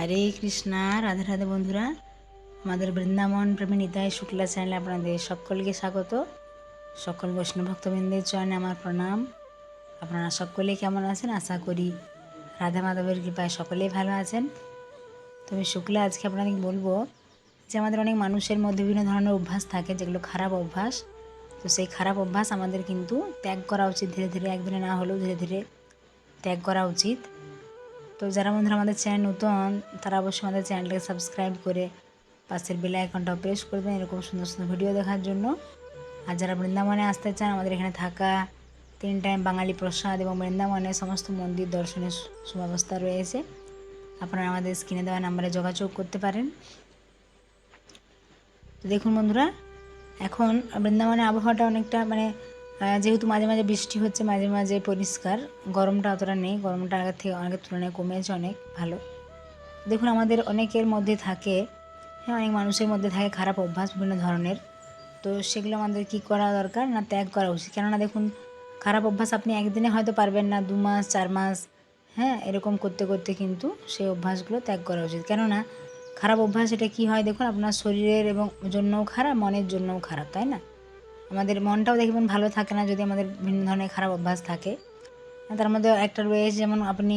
হরে কৃষ্ণা, রাধে রাধে বন্ধুরা। আমাদের বৃন্দাবন প্রেমী নিতাই শুক্লা চ্যানেলে আপনাদের সকলকে স্বাগত। সকল বৈষ্ণব ভক্তবৃন্দের চরণে আমার প্রণাম। আপনারা সকলেই কেমন আছেন? আশা করি রাধা মাধবের কৃপায় সকলেই ভালো আছেন। তবে শুক্লা, আজকে আপনাদের বলব যে আমাদের অনেক মানুষের মধ্যে বিভিন্ন ধরনের অভ্যাস থাকে, যেগুলো খারাপ অভ্যাস। তো সেই খারাপ অভ্যাস আমাদের কিন্তু ত্যাগ করা উচিত ধীরে ধীরে। একদিনে না হলেও ধীরে ধীরে ত্যাগ করা উচিত। তো যারা বন্ধুরা আমাদের চ্যানেল নতুন, তারা অবশ্যই আমাদের চ্যানেলটাকে সাবস্ক্রাইব করে পাশের বেল আইকনটাও প্রেস করবেন এরকম সুন্দর সুন্দর ভিডিও দেখার জন্য। আর যারা বৃন্দাবনে আসতে চান, আমাদের এখানে থাকা তিন টাইম বাঙালি প্রসাদ এবং বৃন্দাবনে সমস্ত মন্দির দর্শনের সুব্যবস্থা রয়েছে। আপনারা আমাদের স্ক্রিনে দেওয়া নাম্বারে যোগাযোগ করতে পারেন। তো দেখুন বন্ধুরা, এখন বৃন্দাবনের আবহাওয়াটা অনেকটা মানে যেহেতু মাঝে মাঝে বৃষ্টি হচ্ছে, মাঝে মাঝে পরিষ্কার। গরমটা অতটা নেই, গরমটা আগের থেকে আগের তুলনায় কমেছে অনেক, ভালো। দেখুন, আমাদের অনেকের মধ্যে থাকে হ্যাঁ অনেক মানুষের মধ্যে থাকে খারাপ অভ্যাস বিভিন্ন ধরনের। তো সেগুলো আমাদের কি করা দরকার না ত্যাগ করা উচিত? কেননা দেখুন, খারাপ অভ্যাস আপনি একদিনে হয়তো পারবেন না, দু মাস, চার মাস হ্যাঁ এরকম করতে করতে কিন্তু সেই অভ্যাসগুলো ত্যাগ করা উচিত। কেননা খারাপ অভ্যাস, এটা কি হয় দেখুন, আপনার শরীরের এবং জন্যও খারাপ, মনের জন্যও খারাপ, তাই না? আমাদের মনটাও দেখবেন ভালো থাকে না যদি আমাদের বিভিন্ন ধরনের খারাপ অভ্যাস থাকে। তার মধ্যে একটা রয়েছে যেমন আপনি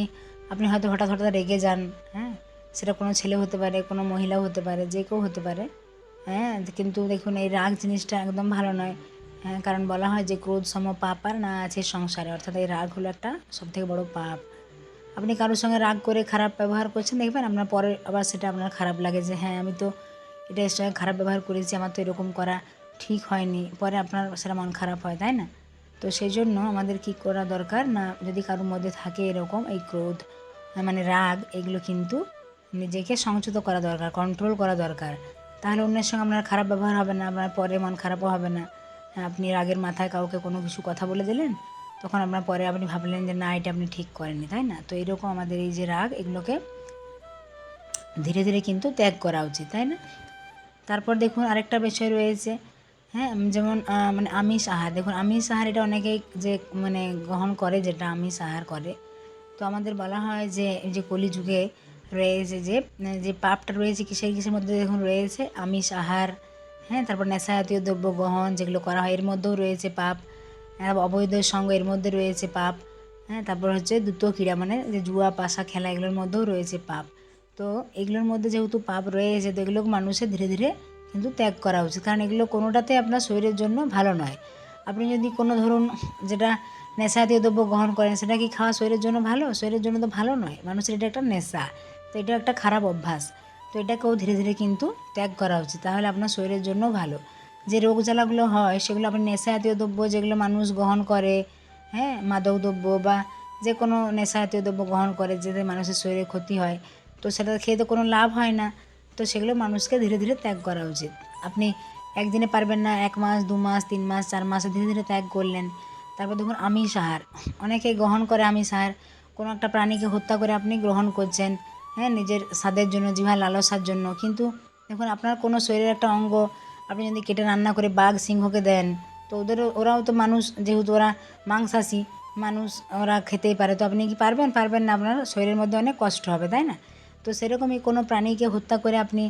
আপনি হয়তো হঠাৎ হঠাৎ রেগে যান হ্যাঁ সেটা কোনো ছেলে হতে পারে, কোনো মহিলাও হতে পারে, যে কেউ হতে পারে। হ্যাঁ কিন্তু দেখুন এই রাগ জিনিসটা একদম ভালো নয়। হ্যাঁ কারণ বলা হয় যে ক্রোধ সম পাপ আর না আছে সংসারে, অর্থাৎ এই রাগ হলো একটা সবথেকে বড় পাপ। আপনি কারোর সঙ্গে রাগ করে খারাপ ব্যবহার করছেন, দেখবেন আপনার পরে আবার সেটা আপনার খারাপ লাগে যে হ্যাঁ আমি তো এটা সঙ্গে খারাপ ব্যবহার করেছি, আমার তো এরকম করা ঠিক হয়নি, পরে আপনার সেটা মন খারাপ হয়, তাই না? তো সেই জন্য আমাদের কি করা দরকার না, যদি কারোর মধ্যে থাকে এরকম এই ক্রোধ মানে রাগ, এগুলো কিন্তু নিজেকে সংযত করা দরকার কন্ট্রোল করা দরকার। তাহলে অন্যের সঙ্গে আপনার খারাপ ব্যবহার হবে না, আপনার পরে মন খারাপও হবে না। আপনি রাগের মাথায় কাউকে কোনো কিছু কথা বলে দিলেন, তখন আপনার পরে আপনি ভাবলেন যে না, এটা আপনি ঠিক করেননি, তাই না? তো এরকম আমাদের এই যে রাগ, এগুলোকে ধীরে ধীরে কিন্তু ত্যাগ করা উচিত, তাই না? তারপর দেখুন আরেকটা বিষয় রয়েছে হ্যাঁ যেমন মানে আমিষ আহার। দেখুন, আমিষ আহার এটা অনেকেই যে মানে গ্রহণ করে যেটা আমিষ আহার করে। তো আমাদের বলা হয় যে যে কলিযুগে রয়েছে যে যে পাপটা রয়েছে কিসের কিসের মধ্যে দেখুন রয়েছে আমিষ আহার হ্যাঁ তারপর নেশা জাতীয় দ্রব্য গ্রহণ যেগুলো করা হয়, এর মধ্যেও রয়েছে পাপ। অবৈধ সঙ্গ, এর মধ্যে রয়েছে পাপ। হ্যাঁ তারপর হচ্ছে দ্রুত ক্রীড়া মানে যে জুয়া, পাশা, খেলা, এগুলোর মধ্যেও রয়েছে পাপ। তো এগুলোর মধ্যে যেহেতু পাপ রয়েছে, তো এগুলো মানুষের ধীরে ধীরে কিন্তু ত্যাগ করা উচিত। কারণ এগুলো কোনোটাতে আপনার শরীরের জন্য ভালো নয়। আপনি যদি কোনো ধরুন যেটা নেশা জাতীয় দ্রব্য গ্রহণ করেন, সেটা কি খাওয়া শরীরের জন্য ভালো? শরীরের জন্য তো ভালো নয়। মানুষের এটা একটা নেশা। তো এটা একটা খারাপ অভ্যাস। তো এটাকেও ধীরে ধীরে কিন্তু ত্যাগ করা উচিত। তাহলে আপনার শরীরের জন্য ভালো। যে রোগ জ্বালাগুলো হয়, সেগুলো আপনি নেশা জাতীয় দ্রব্য যেগুলো মানুষ গ্রহণ করে হ্যাঁ মাদক দ্রব্য বা যে কোনো নেশা জাতীয় দ্রব্য গ্রহণ করে, যাতে মানুষের শরীরে ক্ষতি হয়, তো সেটা খেয়ে তো কোনো লাভ হয় না। তো সেগুলো মানুষকে ধীরে ধীরে ত্যাগ করা উচিত। আপনি একদিনে পারবেন না, এক মাস, দু মাস, তিন মাস, চার মাসে ধীরে ধীরে ত্যাগ করলেন, তারপর দেখুন আমিষ আহার অনেকে গ্রহণ করে আমিষ আহার কোনো একটা প্রাণীকে হত্যা করে আপনি গ্রহণ করছেন হ্যাঁ নিজের স্বাদের জন্য জিভা লালসার জন্য। কিন্তু দেখুন আপনার কোনো শরীরের একটা অঙ্গ, আপনি যদি কেটে রান্না করে বাঘ, সিংহকে দেন, তো ওদের, ওরাও তো মানুষ, যেহেতু ওরা মাংসাশী, মানুষ ওরা খেতেই পারে। তো আপনি কি পারবেন পারবেন না, আপনার শরীরের মধ্যে অনেক কষ্ট হবে, তাই না? তো সেরকমই কোনো প্রাণীকে হত্যা করে আপনি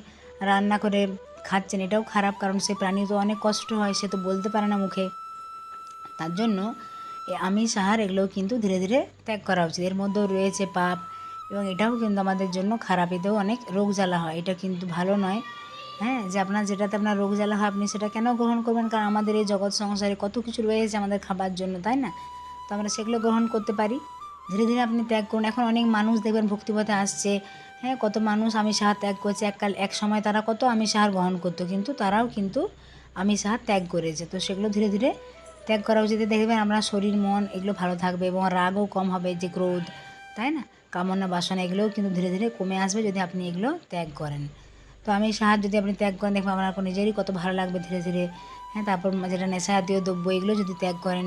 রান্না করে খাচ্ছেন, এটাও খারাপ কারণ সেই প্রাণী তো অনেক কষ্ট হয়, সে তো বলতে পারে না মুখে। তার জন্য আমিষ আহার এগুলোও কিন্তু ধীরে ধীরে ত্যাগ করা উচিত। এর মধ্যেও রয়েছে পাপ এবং এটাও কিন্তু আমাদের জন্য খারাপ, এতেও অনেক রোগ জ্বালা হয়। এটা কিন্তু ভালো নয় হ্যাঁ যে আপনার যেটাতে আপনার রোগ জ্বালা হয়, আপনি সেটা কেন গ্রহণ করবেন? কারণ আমাদের এই জগৎ সংসারে কত কিছু রয়েছে আমাদের খাবার জন্য, তাই না? তো আমরা সেগুলো গ্রহণ করতে পারি। ধীরে ধীরে আপনি ত্যাগ করুন। এখন অনেক মানুষ দেখবেন ভক্তিপথে আসছে হ্যাঁ কত মানুষ আমিষ আহার ত্যাগ করছে এককাল এক সময় তারা কত আমিষ আহার গ্রহণ করতো, কিন্তু তারাও কিন্তু আমিষ আহার ত্যাগ করেছে। তো সেগুলো ধীরে ধীরে ত্যাগ করা উচিত। দেখবেন আমরা শরীর, মন এগুলো ভালো থাকবে এবং রাগও কম হবে, যে ক্রোধ, তাই না? কামনা, বাসনা এগুলোও কিন্তু ধীরে ধীরে কমে আসবে যদি আপনি এগুলো ত্যাগ করেন। তো আমি সাহায্য যদি আপনি ত্যাগ করেন, দেখবেন আপনার নিজেরই কত ভালো লাগবে ধীরে ধীরে। হ্যাঁ তারপর যেটা নেশা জাতীয় দ্রব্য, এগুলো যদি ত্যাগ করেন,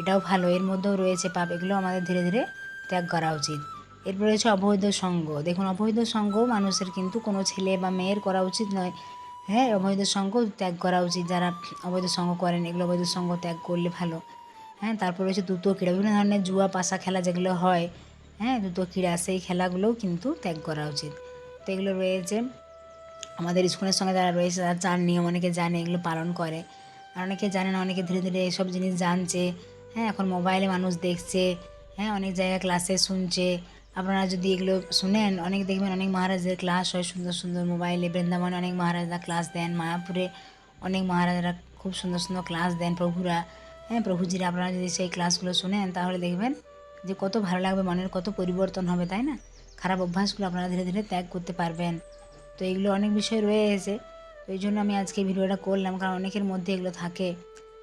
এটাও ভালো। এর মধ্যেও রয়েছে পাপ, এগুলো আমাদের ধীরে ধীরে ত্যাগ করা উচিত। এরপর রয়েছে অবৈধ সঙ্গ। দেখুন, অবৈধ সঙ্গ মানুষের কিন্তু কোনো ছেলে বা মেয়ের করা উচিত নয়। হ্যাঁ অবৈধ সঙ্গ ত্যাগ করা উচিত। যারা অবৈধ সঙ্গ করেন, এগুলো অবৈধ সঙ্গ ত্যাগ করলে ভালো। হ্যাঁ তারপর রয়েছে দ্রুত ক্রীড়া, বিভিন্ন ধরনের জুয়া, পাশা খেলা যেগুলো হয় হ্যাঁ দ্রুত ক্রীড়া, সেই খেলাগুলোও কিন্তু ত্যাগ করা উচিত। তো এগুলো রয়েছে। আমাদের স্কুলের সঙ্গে যারা রয়েছে, তারা চার নিয়ম অনেকে জানে, এগুলো পালন করে। আর অনেকে জানে না, অনেকে ধীরে ধীরে এসব জিনিস জানছে। হ্যাঁ এখন মোবাইলে মানুষ দেখছে হ্যাঁ অনেক জায়গায় ক্লাসে শুনছে। আপনারা যদি এগুলো শুনেন, অনেক দেখবেন অনেক মহারাজদের ক্লাস হয়, সুন্দর সুন্দর মোবাইলে বৃন্দাবনে অনেক মহারাজরা ক্লাস দেন, মায়াপুরে অনেক মহারাজরা খুব সুন্দর সুন্দর ক্লাস দেন, প্রভুরা হ্যাঁ প্রভুজিরা, আপনারা যদি সেই ক্লাসগুলো শুনেন, তাহলে দেখবেন যে কত ভালো লাগবে, মনের কত পরিবর্তন হবে, তাই না? খারাপ অভ্যাসগুলো আপনারা ধীরে ধীরে ত্যাগ করতে পারবেন। তো এগুলো অনেক বিষয় রয়েছে। তো এই জন্য আমি আজকে ভিডিওটা করলাম, কারণ অনেকের মধ্যে এগুলো থাকে।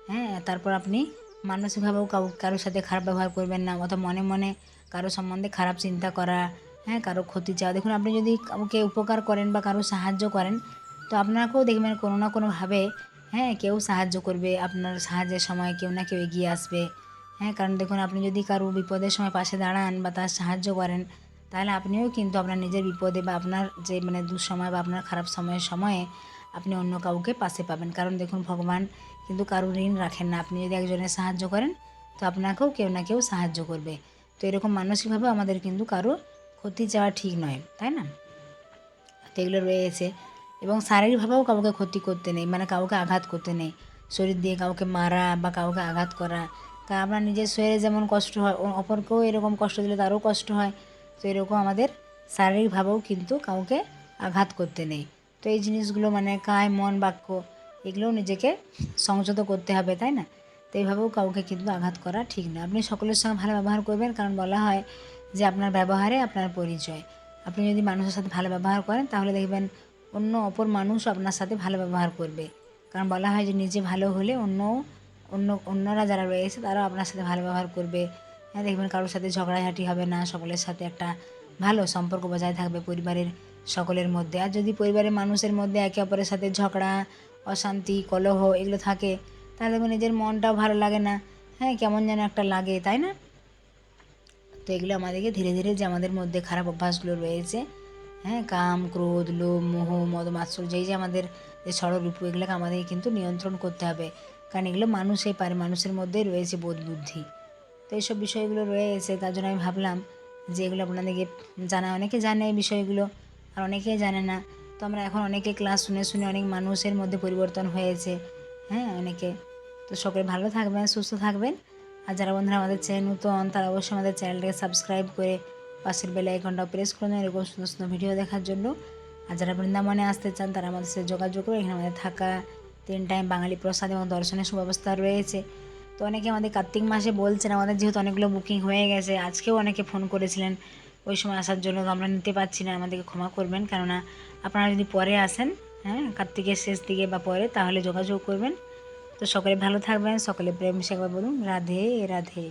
হ্যাঁ তারপর আপনি মানসিকভাবেও কারোর সাথে খারাপ ব্যবহার করবেন না, অথবা মনে মনে কারও সম্বন্ধে খারাপ চিন্তা করা হ্যাঁ কারও ক্ষতি চাওয়া। দেখুন, আপনি যদি কাউকে উপকার করেন বা কারও সাহায্য করেন, তো আপনাকেও দেখবেন কোনো না কোনোভাবে হ্যাঁ কেউ সাহায্য করবে, আপনার সাহায্যের সময় কেউ না কেউ এগিয়ে আসবে। হ্যাঁ কারণ দেখুন, আপনি যদি কারও বিপদের সময় পাশে দাঁড়ান বা তার সাহায্য করেন, তাহলে আপনিও কিন্তু আপনার নিজের বিপদে বা আপনার যে মানে দুঃসময় বা আপনার খারাপ সময়ের সময়ে আপনি অন্য কাউকে পাশে পাবেন। কারণ দেখুন, ভগবান কিন্তু কারও ঋণ রাখেন না। আপনি যদি একজনের সাহায্য করেন, তো আপনাকেও কেউ না কেউ সাহায্য করবে। তো এরকম মানসিকভাবে আমাদের কিন্তু কারও ক্ষতি চাওয়া ঠিক নয়, তাই না? তো এগুলো রয়েছে। এবং শারীরিকভাবেও কাউকে ক্ষতি করতে নেই মানে কাউকে আঘাত করতে নেই। শরীর দিয়ে কাউকে মারা বা কাউকে আঘাত করা। তা আপনার নিজের শরীরে যেমন কষ্ট হয় অপরকেও এরকম কষ্ট দিলে তারও কষ্ট হয়। তো এরকম আমাদের শারীরিকভাবেও কিন্তু কাউকে আঘাত করতে নেই। তো এই জিনিসগুলো মানে কায়, মন, বাক্য এগুলোও নিজেকে সংযত করতে হবে, তাই না? তো এইভাবেও কাউকে কিন্তু আঘাত করা ঠিক না। আপনি সকলের সঙ্গে ভালো ব্যবহার করবেন, কারণ বলা হয় যে আপনার ব্যবহারে আপনার পরিচয়। আপনি যদি মানুষের সাথে ভালো ব্যবহার করেন, তাহলে দেখবেন অন্য অপর মানুষ আপনার সাথে ভালো ব্যবহার করবে। কারণ বলা হয় যে নিজে ভালো হলে অন্য অন্য, অন্যরা যারা রয়েছে, তারাও আপনার সাথে ভালো ব্যবহার করবে। হ্যাঁ দেখবেন কারোর সাথে ঝগড়াঝাটি হবে না, সকলের সাথে একটা ভালো সম্পর্ক বজায় থাকবে পরিবারের সকলের মধ্যে। আর যদি পরিবারের মানুষের মধ্যে একে অপরের সাথে ঝগড়া অশান্তি, কলহ এগুলো থাকে, তাহলে নিজের মনটাও ভালো লাগে না। হ্যাঁ কেমন যেন একটা লাগে, তাই না? তো এগুলো আমাদেরকে ধীরে ধীরে যে আমাদের মধ্যে খারাপ অভ্যাসগুলো রয়েছে হ্যাঁ কাম, ক্রোধ, লোভ, মোহ, মদ এই যে আমাদের যে ষড়রূপ এগুলোকে আমাদেরকে কিন্তু নিয়ন্ত্রণ করতে হবে। কারণ এগুলো মানুষই পারে, মানুষের মধ্যেই রয়েছে বোধ বুদ্ধি। তো এইসব বিষয়গুলো রয়েছে, তার জন্য আমি ভাবলাম যে এগুলো আপনাদেরকে জানা, অনেকে জানে এই বিষয়গুলো, আর অনেকেই জানে না। তো আমরা এখন অনেকে ক্লাস শুনে শুনে অনেক মানুষের মধ্যে পরিবর্তন হয়েছে। হ্যাঁ অনেকে। তো সকলে ভালো থাকবেন, সুস্থ থাকবেন। আর যারা বন্ধুরা আমাদের চ্যানেল নতুন, তারা অবশ্যই আমাদের চ্যানেলটাকে সাবস্ক্রাইব করে পাশের বেল আইকনটা প্রেস করে দেন এরকম সুন্দর সুন্দর ভিডিও দেখার জন্য। আর যারা বৃন্দাবনে আসতে চান, তারা আমাদের সাথে যোগাযোগ করে এখানে আমাদের থাকা, তিন টাইম বাঙালি প্রসাদ এবং দর্শনের সুব্যবস্থা রয়েছে। তো অনেকে আমাদের কার্তিক মাসে বলছেন, আমাদের যেহেতু অনেকগুলো বুকিং হয়ে গেছে, আজকেও অনেকে ফোন করেছিলেন। ওই সময় আসার জন্য আমরা নিতে পারছি না, আমাদেরকে ক্ষমা করবেন। কেননা আপনারা যদি পরে আসেন হ্যাঁ কার্তিকের শেষ দিকে বা পরে, তাহলে যোগাযোগ করবেন। তো সকলে ভালো থাকবেন, সকলে প্রেম সেবা বলুন রাধে রাধে।